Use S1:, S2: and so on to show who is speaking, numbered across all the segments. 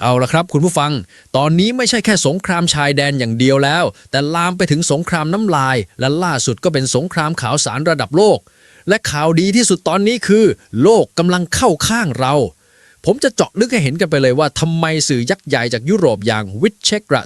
S1: เอาละครับคุณผู้ฟัง ตอนนี้ไม่ใช่แค่สงครามชายแดนอย่างเดียวแล้ว แต่ลามไปถึงสงครามน้ำลาย และล่าสุดก็เป็นสงครามข่าวสารระดับโลก และข่าวดีที่สุดตอนนี้คือ โลกกำลังเข้าข้างเรา ผมจะเจาะลึกให้เห็นกันไปเลยว่าทำไมสื่อยักษ์ใหญ่จากยุโรปอย่าง w i t c h e k r a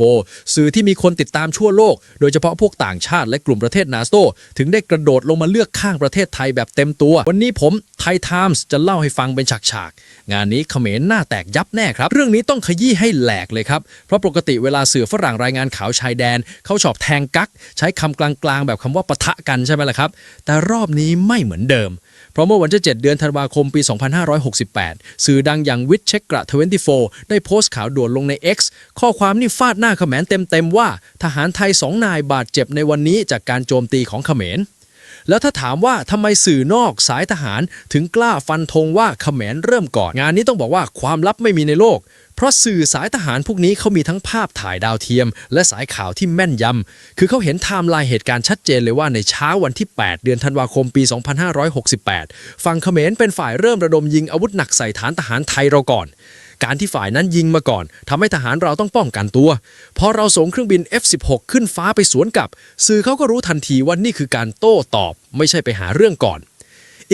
S1: 24 สื่อที่มีคนติดตามทั่วโลก โดยเฉพาะพวกต่างชาติและกลุ่มประเทศนาโตถึงได้กระโดดลงมาเลือกข้างประเทศไทยแบบเต็มตัว วันนี้ผมไทยไทมส์จะเล่าให้ฟังเป็นฉากๆ งานนี้เขมรหน้าแตกยับแน่ครับ เรื่องนี้ต้องขยี้ให้แหลกเลยครับ เพราะปกติเวลาสื่อฝรั่งรายงานข่าวชายแดน เขาชอบแทงกัก ใช้คำกลางๆ แบบคำว่าปะทะกันใช่ไหมล่ะครับ แต่รอบนี้ไม่เหมือนเดิม เพราะเมื่อวันที่ 7 เดือนธันวาคมปี 2568 สื่อดังอย่างวิ c เช k กระ24 ได้โพสต์ข่าวด่วนลงใน X ข้อความนี่ฟาดหน้าเขมรเต็มๆว่า ทหารไทยสองนายบาดเจ็บในวันนี้จากการโจมตีของเขมร แล้วถ้าถามว่าทำไมสื่อนอกสายทหาร ถึงกล้าฟันธงว่าเขมรเริ่มก่อน งานนี้ต้องบอกว่าความลับไม่มีในโลก เพราะสื่อสายทหารพวกนี้เขามีทั้งภาพถ่ายดาวเทียม และสายข่าวที่แม่นยำ คือเขาเห็นไทม์ไลน์เหตุการณ์ชัดเจนเลยว่าในเช้าวันที่ 8 เดือนธันวาคมปี 2568 ฝั่งเขมรเป็นฝ่ายเริ่มระดมยิงอาวุธหนักใส่ฐานทหารไทยเราก่อน การที่ฝ่ายนั้นยิงมาก่อนทำให้ทหารเราต้องป้องกันตัว พอเราส่งเครื่องบิน F16 ขึ้นฟ้าไปสวนกลับ สื่อเขาก็รู้ทันทีว่านี่คือการโต้ตอบ ไม่ใช่ไปหาเรื่องก่อน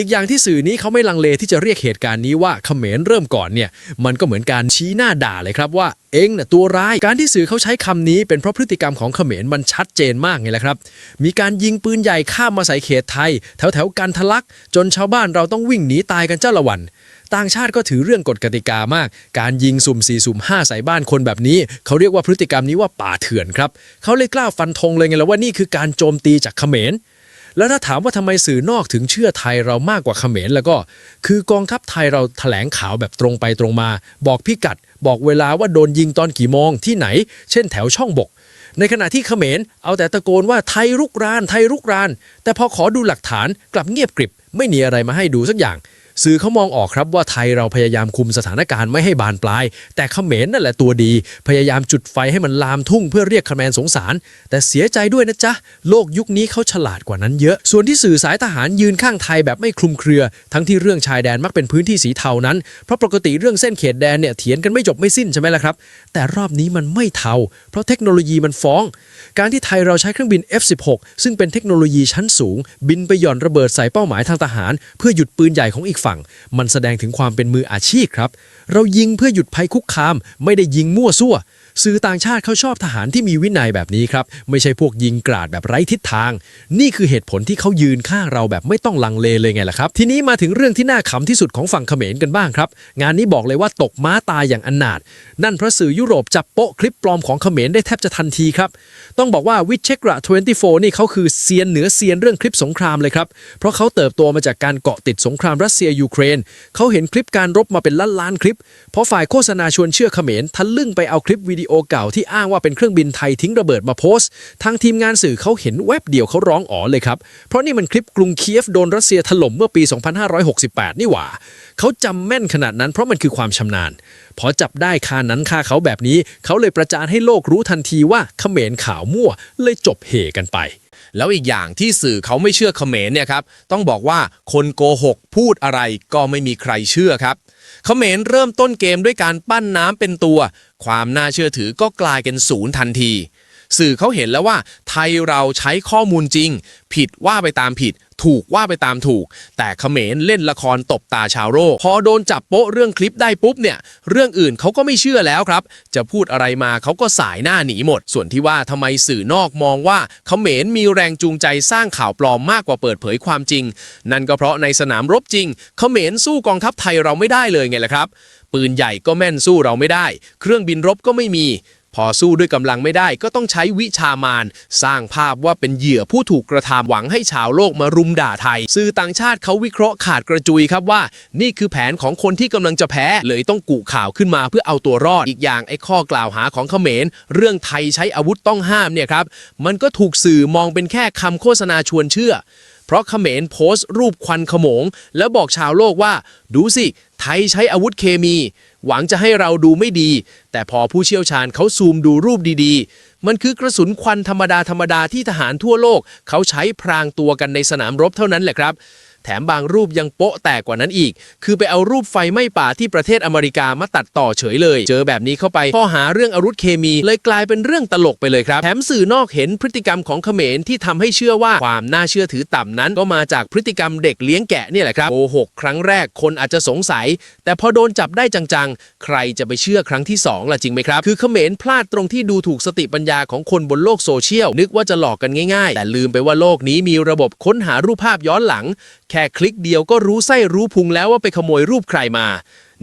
S1: อีกอย่างที่สื่อนี้เขาไม่ลังเลที่จะเรียกเหตุการณ์นี้ว่าเขมรเริ่มก่อนเนี่ยมันก็เหมือนการชี้หน้าด่าเลยครับว่าเองน่ะตัวร้ายการที่สื่อเขาใช้คำนี้เป็นเพราะพฤติกรรมของเขมรมันชัดเจนมากไงแหละครับ มีการยิงปืนใหญ่ข้ามมาใส่เขตไทย แถวแถวกันทะลัก จนชาวบ้านเราต้องวิ่งหนีตายกันเจ้าละวัน ต่างชาติก็ถือเรื่องกฎกติกามาก การยิงสุ่ม4สุ่ม5ใส่บ้านคนแบบนี้ เขาเรียกว่าพฤติกรรมนี้ว่าป่าเถื่อนครับเขาเลยกล้าฟันธงเลยไงแล้วว่านี่คือการโจมตีจากเขมร แล้วถ้าถามว่าทำไมสื่อนอกถึงเชื่อไทยเรามากกว่าเขมรแล้วก็ คือกองทัพไทยเราแถลงข่าวแบบตรงไปตรงมา บอกพิกัด บอกเวลาว่าโดนยิงตอนกี่โมงที่ไหน เช่นแถวช่องบก ในขณะที่เขมรเอาแต่ตะโกนว่าไทยรุกราน ไทยรุกราน แต่พอขอดูหลักฐานกลับเงียบกริบ ไม่มีอะไรมาให้ดูสักอย่าง สื่อเขามองออกครับว่าไทยเราพยายามคุมสถานการณ์ไม่ให้บานปลาย แต่เขมรนั่นแหละตัวดี พยายามจุดไฟให้มันลามทุ่งเพื่อเรียกคะแนนสงสาร แต่เสียใจด้วยนะจ๊ะ โลกยุคนี้เขาฉลาดกว่านั้นเยอะ ส่วนที่สื่อสายทหารยืนข้างไทยแบบไม่คลุมเครือ ทั้งที่เรื่องชายแดนมักเป็นพื้นที่สีเทานั้น เพราะปกติเรื่องเส้นเขตแดนเนี่ยเถียงกันไม่จบไม่สิ้นใช่ไหมล่ะครับ แต่รอบนี้มันไม่เทา เพราะเทคโนโลยีมันฟ้อง การที่ไทยเราใช้เครื่องบิน F16 ซึ่งเป็นเทคโนโลยีชั้นสูง บินไปหย่อนระเบิดใส่เป้าหมายทางทหาร เพื่อหยุดปืนใหญ่ของอีกฝัง มันแสดงถึงความเป็นมืออาชีพครับ เรายิงเพื่อหยุดภัยคุกคาม ไม่ได้ยิงมั่วซั่ว สื่อต่างชาติเขาชอบทหารที่มีวินัยแบบนี้ครับ ไม่ใช่พวกยิงกราดแบบไร้ทิศทาง นี่คือเหตุผลที่เขายืนข้างเราแบบไม่ต้องลังเลเลยไงล่ะครับ ทีนี้มาถึงเรื่องที่น่าขำที่สุดของฝั่งเขมรกันบ้างครับ งานนี้บอกเลยว่าตกม้าตายอย่างอนาถนั่นเพราะสื่อยุโรปจับโป๊ะคลิปปลอมของเขมรได้แทบจะทันทีครับ ต้องบอกว่าวิเชกระ24 นี่เขาคือเซียนเหนือเซียนเรื่องคลิปสงครามเลยครับ เพราะเขาเติบโตมาจากการเกาะติดสงครามรัสเซียยูเครน เขาเห็นคลิปการรบมาเป็นล้านล้านคลิป เพราะฝ่ายโฆษณาชวนเชื่อเขมรทะลึ่งไปเอาคลิปวิดีโโอเก่าที่อ้างว่าเป็นเครื่องบินไทยทิ้งระเบิดมาโพสต์ ทางทีมงานสื่อเขาเห็นแวบเดียวเขาร้องอ๋อเลยครับ เพราะนี่มันคลิปกรุงเคียฟโดนรัสเซียถล่มเมื่อปี 2568 นี่หว่า เขาจำแม่นขนาดนั้นเพราะมันคือความชำนาญ พอจับได้คานั้นคาเขาแบบนี้ เขาเลยประจานให้โลกรู้ทันทีว่าเขมรข่าวมั่วเลยจบเหกันไป
S2: แล้วอีกอย่างที่สื่อเขาไม่เชื่อเขมรเนี่ยครับต้องบอกว่าคนโกหกพูดอะไรก็ไม่มีใครเชื่อครับเขมรเริ่มต้นเกมด้วยการปั้นน้ำเป็นตัว ความน่าเชื่อถือก็กลายเป็นศูนย์ทันที สื่อเขาเห็นแล้วว่า ไทยเราใช้ข้อมูลจริง ผิดว่าไปตามผิด ถูกว่าไปตามถูก แต่เขมรเล่นละครตบตาชาวโลกพอโดนจับโป๊ะเรื่องคลิปได้ปุ๊บเนี่ย เรื่องอื่นเขาก็ไม่เชื่อแล้วครับ จะพูดอะไรมาเขาก็สายหน้าหนีหมด ส่วนที่ว่าทำไมสื่อนอกมองว่าเขมรมีแรงจูงใจสร้างข่าวปลอมมากกว่าเปิดเผยความจริง นั่นก็เพราะในสนามรบจริงเขมรสู้กองทัพไทยเราไม่ได้เลยไงล่ะครับ ปืนใหญ่ก็แม่นสู้เราไม่ได้ เครื่องบินรบก็ไม่มี อสู้ด้วยกำลังไม่ได้ก็ต้องใช้วิชามาน สร้างภาพว่าเป็นเหยื่อผู้ถูกกระทำหวังให้ชาวโลกมารุมด่าไทย สื่อต่างชาติเขาวิเคราะห์ขาดกระจุยครับว่า นี่คือแผนของคนที่กำลังจะแพ้ เลยต้องกุข่าวขึ้นมาเพื่อเอาตัวรอดอีกอย่างไอ้ข้อกล่าวหาของเขมร เรื่องไทยใช้อาวุธต้องห้ามเนี่ยครับมันก็ถูกสื่อมองเป็นแค่คำโฆษณาชวนเชื่อ เพราะเขมรโพสต์รูปควันขโมง แล้วบอกชาวโลกว่า ดูสิ ไทยใช้อาวุธเคมี หวังจะให้เราดูไม่ดี แต่พอผู้เชี่ยวชาญเขาซูมดูรูปดีๆ มันคือกระสุนควันธรรมดาธรรมดาที่ทหารทั่วโลก เขาใช้พรางตัวกันในสนามรบเท่านั้นแหละครับ ถถมบางรูปยังโป๊ะแตกกว่านั้นอีก คือไปเอารูปไฟไหม้ป่าที่ประเทศอเมริกามาตัดต่อเฉยเลย เจอแบบนี้เข้าไปข้อหาเรื่องอาวุธเคมี เลยกลายเป็นเรื่องตลกไปเลยครับ แถมสื่อนอกเห็นพฤติกรรมของเขมรที่ทำให้เชื่อว่าความน่าเชื่อถือต่ำนั้น ก็มาจากพฤติกรรมเด็กเลี้ยงแกะนี่แหละครับโกหกครั้งแรกคนอาจจะสงสัย แต่พอโดนจับได้จังๆ ใครจะไปเชื่อครั้งที่สองล่ะจริงไหมครับ คือเขมรพลาดตรงที่ดูถูกสติปัญญาของคนบนโลกโซเชียลนึกว่าจะหลอกกันง่ายๆ แต่ลืมไปว่าโลกนี้มีระบบค้นหารูปภาพย้อนหลังแคคลิกเดียวก็รู้ไส้รู้พุงแล้วว่าไปขโมยรูปใครมา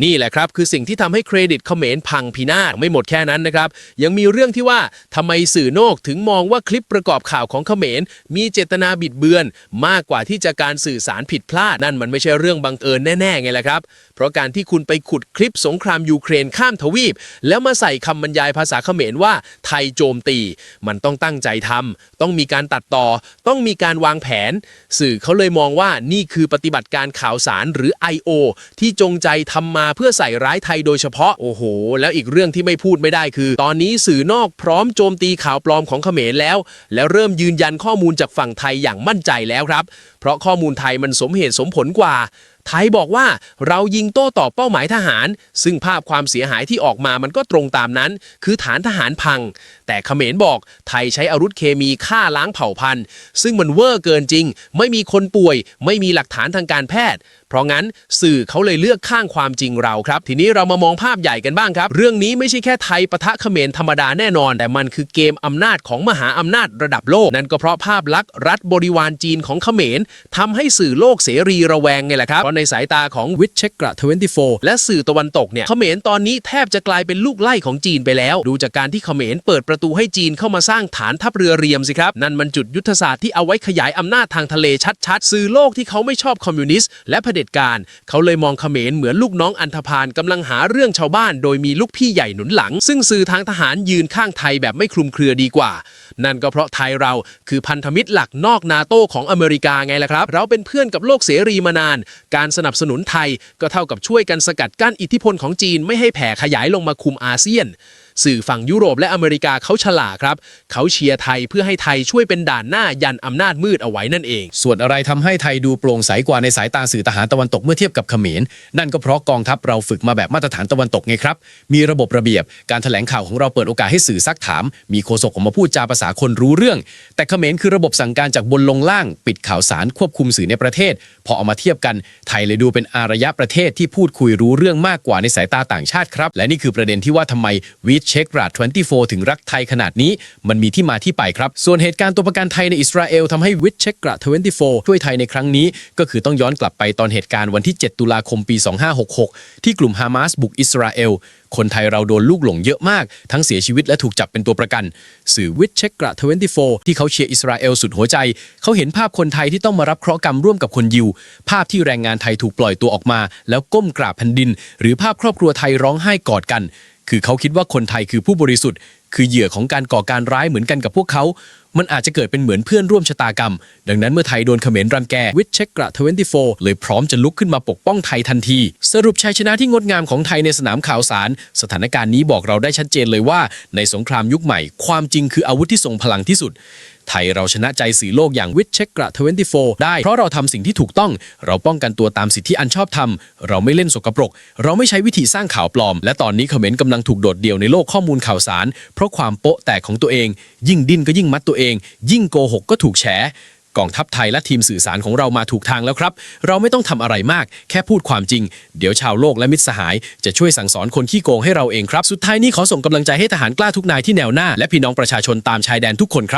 S2: นี่แหละครับคือสิ่งที่ทำให้เครดิตเขมรพังพินาศไม่หมดแค่นั้นนะครับ ยังมีเรื่องที่ว่าทำไมสื่อโนกถึงมองว่าคลิปประกอบข่าวของเขมร มีเจตนาบิดเบือน มากกว่าที่จะการสื่อสารผิดพลาด นั่นมันไม่ใช่เรื่องบังเอิญแน่ๆไงล่ะครับ เพราะการที่คุณไปขุดคลิปสงครามยูเครนข้ามทวีป แล้วมาใส่คำบรรยายภาษาเขมรว่าไทยโจมตี มันต้องตั้งใจทำต้องมีการตัดต่อ ต้องมีการวางแผน สื่อเขาเลยมองว่านี่คือปฏิบัติการข่าวสารหรือ I.O. ที่จงใจทำมาเพื่อใส่ร้ายไทยโดยเฉพาะโอ้โห แล้วอีกเรื่องที่ไม่พูดไม่ได้คือ ตอนนี้สื่อนอกพร้อมโจมตีข่าวปลอมของเขมรแล้ว แล้วเริ่มยืนยันข้อมูลจากฝั่งไทยอย่างมั่นใจแล้วครับ เพราะข้อมูลไทยมันสมเหตุสมผลกว่า ไทยบอกว่าเรายิงโต้ตอบเป้าหมายทหาร ซึ่งภาพความเสียหายที่ออกมามันก็ตรงตามนั้น คือฐานทหารพัง แต่เขมรบอกไทยใช้อาวุธเคมีฆ่าล้างเผ่าพันธุ์ ซึ่งมันเวอร์เกินจริง ไม่มีคนป่วย ไม่มีหลักฐานทางการแพทย์เพราะงั้นสื่อเขาเลยเลือกข้างความจริงเราครับ ทีนี้เรามามองภาพใหญ่กันบ้างครับ เรื่องนี้ไม่ใช่แค่ไทยปะทะเขมรธรรมดาแน่นอน แต่มันคือเกมอำนาจของมหาอำนาจระดับโลก นั่นก็เพราะภาพลักษณ์รัฐบริวารจีนของเขมรทำให้สื่อโลกเสรีระแวงไงแหละครับ เพราะในสายตาของ
S1: วิทเชกระ24
S2: และสื่อตะวันตกเนี่ยเขมรตอนนี้แทบจะกลายเป็นลูกไล่ของจีนไปแล้ว ดูจากการที่เขมรเปิดประตูให้จีนเข้ามาสร้างฐานทัพเรือเรียมสิครับ นั่นมันจุดยุทธศาสตร์ที่เอาไว้ขยายอำนาจทางทะเลชัดๆ สื่อโลกที่เขาไม่ชอบคอมมิวนิสต์และเผด็จการ เขาเลยมองเขมรเหมือนลูกน้องอันธพาลกำลังหาเรื่องชาวบ้าน โดยมีลูกพี่ใหญ่หนุนหลัง ซึ่งสื่อทางทหารยืนข้างไทยแบบไม่คลุมเครือดีกว่า นั่นก็เพราะไทยเราคือพันธมิตรหลักนอกนาโต้ของอเมริกาไงล่ะครับ เราเป็นเพื่อนกับโลกเสรีมานาน การสนับสนุนไทยก็เท่ากับช่วยกันสกัดกั้นอิทธิพลของจีนไม่ให้แผ่ขยายลงมาคุมอาเซียน สื่อฝั่งยุโรปและอเมริกาเขาฉลาดครับ เขาเชียร์ไทยเพื่อให้ไทยช่วยเป็นด่านหน้ายันอำนาจมืดเอาไว้นั่นเอง
S3: ส่วนอะไรทำให้ไทยดูโปร่งใสกว่าในสายตาสื่อทหารตะวันตกเมื่อเทียบกับเขมร นั่นก็เพราะกองทัพเราฝึกมาแบบมาตรฐานตะวันตกไงครับ มีระบบระเบียบ การแถลงข่าวของเราเปิดโอกาสให้สื่อซักถาม มีโฆษกออกมาพูดจาภาษาคนรู้เรื่อง แต่เขมรคือระบบสั่งการจากบนลงล่าง ปิดข่าวสารควบคุมสื่อในประเทศ พอเอามาเทียบกันไทยเลยดูเป็นอารยะประเทศที่พูดคุยรู้เรื่องมากกว่าในสายตาต่างชาติครับ และนี่คือประเด็นที่ว่าทำไมวีเช็กราด24 ถึงรักไทยขนาดนี้ มันมีที่มาที่ไปครับ ส่วนเหตุการณ์ตัวประกันไทยในอิสราเอลทำให้วิทเช็กระ24 ช่วยไทยในครั้งนี้ ก็คือต้องย้อนกลับไปตอนเหตุการณ์วันที่ 7 ตุลาคมปี 2566 ที่กลุ่มฮามาสบุกอิสราเอลคนไทยเราโดนลูกหลงเยอะมาก ทั้งเสียชีวิตและถูกจับเป็นตัวประกัน สื่อวิทเช็กระ24 ที่เขาเชียร์อิสราเอลสุดหัวใจ เขาเห็นภาพคนไทยที่ต้องมารับเคราะห์กรรมร่วมกับคนยิว ภาพที่แรงงานไทยถูกปล่อยตัวออกมา แล้วก้มกราบแผ่นดิน หรือภาพครอบครัวไทยร้องไห้กอดกัน คือเขาคิดว่าคนไทยคือผู้บริสุทธิ์ คือเหยื่อของการก่อการร้ายเหมือนกันกับพวกเขา มันอาจจะเกิดเป็นเหมือนเพื่อนร่วมชะตากรรม ดังนั้นเมื่อไทยโดนเขมรรังแกวิทเชกระ24 เลยพร้อมจะลุกขึ้นมาปกป้องไทยทันที สรุปชัยชนะที่งดงามของไทยในสนามข่าวสาร สถานการณ์นี้บอกเราได้ชัดเจนเลยว่า ในสงครามยุคใหม่ ความจริงคืออาวุธที่ทรงพลังที่สุดไทยเราชนะใจสื่อโลกอย่างวิทเชกระ24 ได้ เพราะเราทำสิ่งที่ถูกต้อง เราป้องกันตัวตามสิทธิอันชอบธรรม เราไม่เล่นสกปรก เราไม่ใช้วิธีสร้างข่าวปลอม และตอนนี้เขมรกำลังถูกโดดเดี่ยวในโลกข้อมูลข่าวสารเพราะราะความโป๊ะแตกของตัวเอง ยิ่งดิ้นก็ยิ่งมัดตัวเอง ยิ่งโกหกก็ถูกแฉกองทัพไทยและทีมสื่อสารของเรามาถูกทางแล้วครับ เราไม่ต้องทำอะไรมาก แค่พูดความจริง เดี๋ยวชาวโลกและมิตรสหาย จะช่วยสั่งสอนคนขี้โกงให้เราเองครับ สุดท้ายนี้ขอส่งกำลังใจให้ทหารกล้าทุกนายที่แนวหน้า และพี่น้องประชาชนตามชายแดนทุกคนครับ